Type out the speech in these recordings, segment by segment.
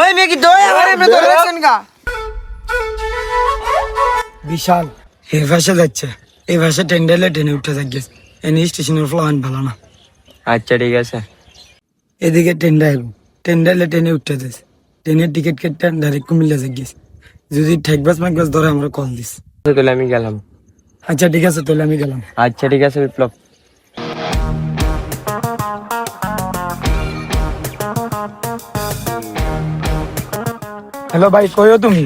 ওই মেয়ে কি দই আমার এমনি গা। বিশাল এই ভাষা যাচ্ছে। এই ভাষা টেন্ডেলে টেনে উঠে এনে স্টেশনের ফ্লান ভালো না আচ্ছা ঠিক আছে। এদিকে টেন্ডা আইব টেন্ডালে টেনে উঠে দিস ট্রেনের টিকিট কেটে ডাইরেক্ট কুমিল্লা যাগিস যদি ঠেকবাস মাকবাস ধরে আমরা কল দিস তাহলে আমি গেলাম। আচ্ছা ঠিক আছে তাহলে আমি গেলাম। আচ্ছা ঠিক আছে বিপ্লব। হ্যালো ভাই কইও তুমি?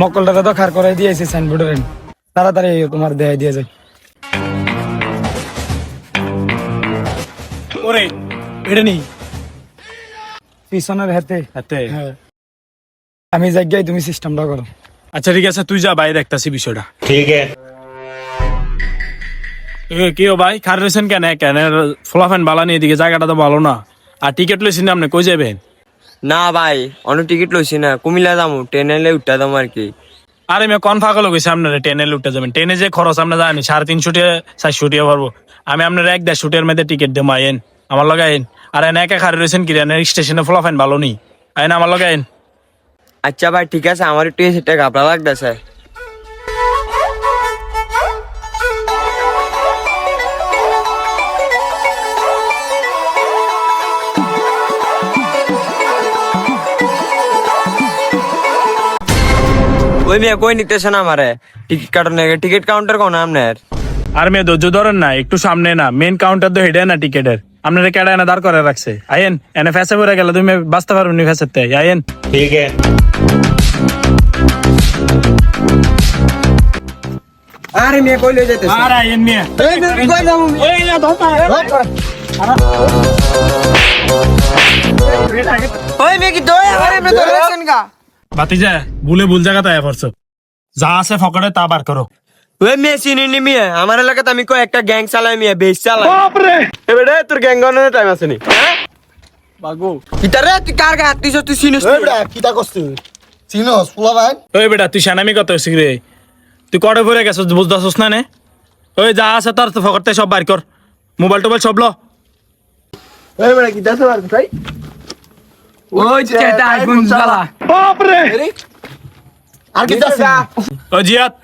মকলটাকে তো খার করাই দিয়েছি সাইনবোর্ডের তাড়াতাড়ি তোমার দেয় দিয়ে যায় ওরে এটা নেই। পিছনের হাতে। হাতে? হ্যাঁ। আমি জায়গায় তুমি সিস্টেমটা করো। আচ্ছা ঠিক আছে তুই যা বাইরে দেখতাছি বিষয়টা। ঠিক আছে কি ভাই খার রয়েছেন কেন? কেন ফলাফান বালা নিয়ে দিকে জায়গাটা তো ভালো না। আর টিকিট লইছি আপনি কই যাবেন না ভাই অন্য টিকিট লইছি না। কুমিল্লা যাব ট্রেনে উঠতে দাম আর কি। আরে মেয়ে কন ফাঁকল গেছি আপনারা? ট্রেনে উঠতে যাবেন। ট্রেনে যে খরচ আমরা জানি সাড়ে তিনশো টাকা চারশো টাকা পারব আমি আপনার এক দেড় শুটের মধ্যে টিকিট দেবো আইন আমার লগে আইন। আর এনে একা খারে রয়েছেন কি রেনের স্টেশনে ফলাফেন ভালো নেই আইন আমার লগে আইন। আচ্ছা ভাই ঠিক আছে আমার একটু সেটা গাবড়া লাগতেছে। ওই মেয়ে কই নিতেছে না আমারে? টিকিট কাটার লাগে টিকিট কাউন্টার কোন আপনার? আর মেয়ে ধৈর্য ধরেন না একটু সামনে না। মেন কাউন্টার তো হেডে না টিকেটের। আপনারা কেডা এনে দাঁড় করে রাখছে? আইন এনে ফেসে পড়ে গেল তুমি বাঁচতে পারবে নি ফেসের তাই আইন ঠিক আছে। আরে মেয়ে কই লই যাইতেছ? আরে আইন মেয়ে। এই মেয়ে কই যাম এই না ধোপা ওই মেয়ে কি দয়া আরে আমরা তো রেশন গা। বাতি যায় ভুলে ভুল জায়গাতে আয়া পড়ছো। যা আছে ফকড়ে তা বার করো। ওই মেয়ে চিনি মিয়া আমার এলাকাতে আমি কই একটা গ্যাং চালাই মিয়া বেশ চালাই। বাপরে! এবারে তোর গ্যাং গণনের টাইম আছে নি? বাগু। ইতারে তুই কার গা হাত দিছ তুই চিনিস এই বেটা কিতা করছিস চিনস পোলা ভাই? ওই বেটা তুই সেনামি কত হয়েছিস রে? তুই কটে পরে গেছিস বুঝতেছিস না নে? ওই যা আছে তোর ফকরতে সব বার কর। মোবাইল টোবাইল সব ল। এই বেটা আর ভাই? ওই যেটা আইফোন জ্বালা আর কিতা আছে ও জিয়াত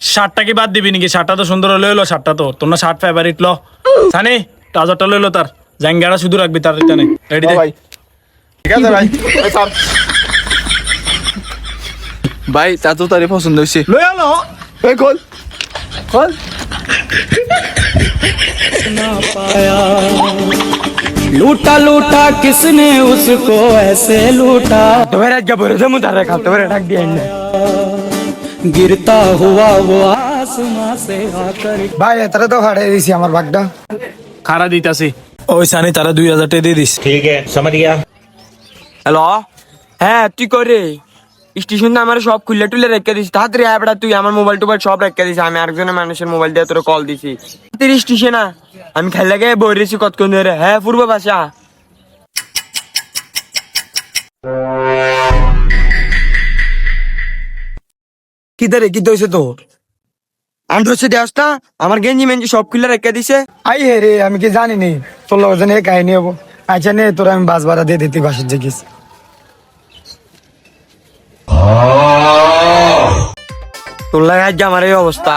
শার্টটা কি বাদ দিবি নাকি? শার্টটা তো সুন্দর লই লো শার্টটা তো। তোর না শার্ট ফেভারিট ল। সানি ট্রাউজারটা লই লো তার। জাঙ্গাটা শুধু রাখবি তার রিটানে রেডি দে। ভাই। ঠিক আছে ভাই। ভাই তা তো তারই পছন্দ হয়েছে। লই আলো। এই খোল। খোল। लूटा लूटा किसने उसको ऐसे लूटा তোমার আজকে বলে দেবো তারা খাল তোমার ডাক দিয়ে না गिरता हुआ वो आसमां से आकर ভাই এতারে তো হারিয়ে দিছি আমার বাগটা খারা দিতাছি ওই সানি তারা দুই হাজার টাকা দিয়ে দিস ठीक है समझ गया হ্যালো হ্যাঁ তুই করে স্টেশন আমার সব খুলে টুলে রেখে দিস তাড়াতাড়ি আয় বেটা তুই আমার মোবাইল টোবাইল সব রেখে দিস আমি আরেকজনের মানুষের মোবাইল দিয়ে তোর কল দিছি। তাড়াতাড়ি স্টেশন আমি খেলে গিয়ে বই রেছি কতক্ষণ ধরে। হ্যাঁ পূর্ব ভাষা কি দারে কি দইছে তোর? আমি হচ্ছে দেওসটা আমার গেঞ্জি মেঞ্জি সব খুলে রেখে দিছে। আই হে রে আমি কি জানি নি তোর লোক জানি এই কাহিনী হব। আচ্ছা নে তোর আমি বাস ভাড়া দিয়ে দিতে বাসের জিজ্ঞেস তোর লাগে আজ আমার এই অবস্থা।